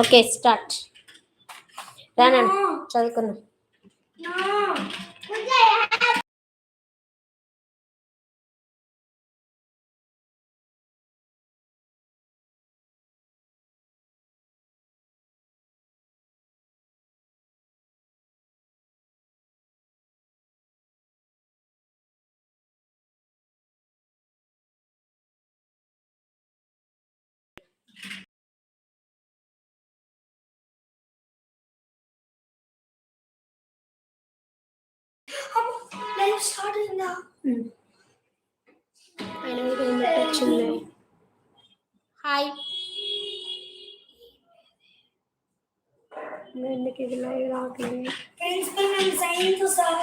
Okay start. రానా చదువుకున్నా. Live start అయిందా ఆయన మీద ఏం పెట్టొచ్చింది హాయ్ ఎందుకు ఇది లైవ్ రావట్లేదు ప్రిన్సిపల్ మేము సైన్ తో సార్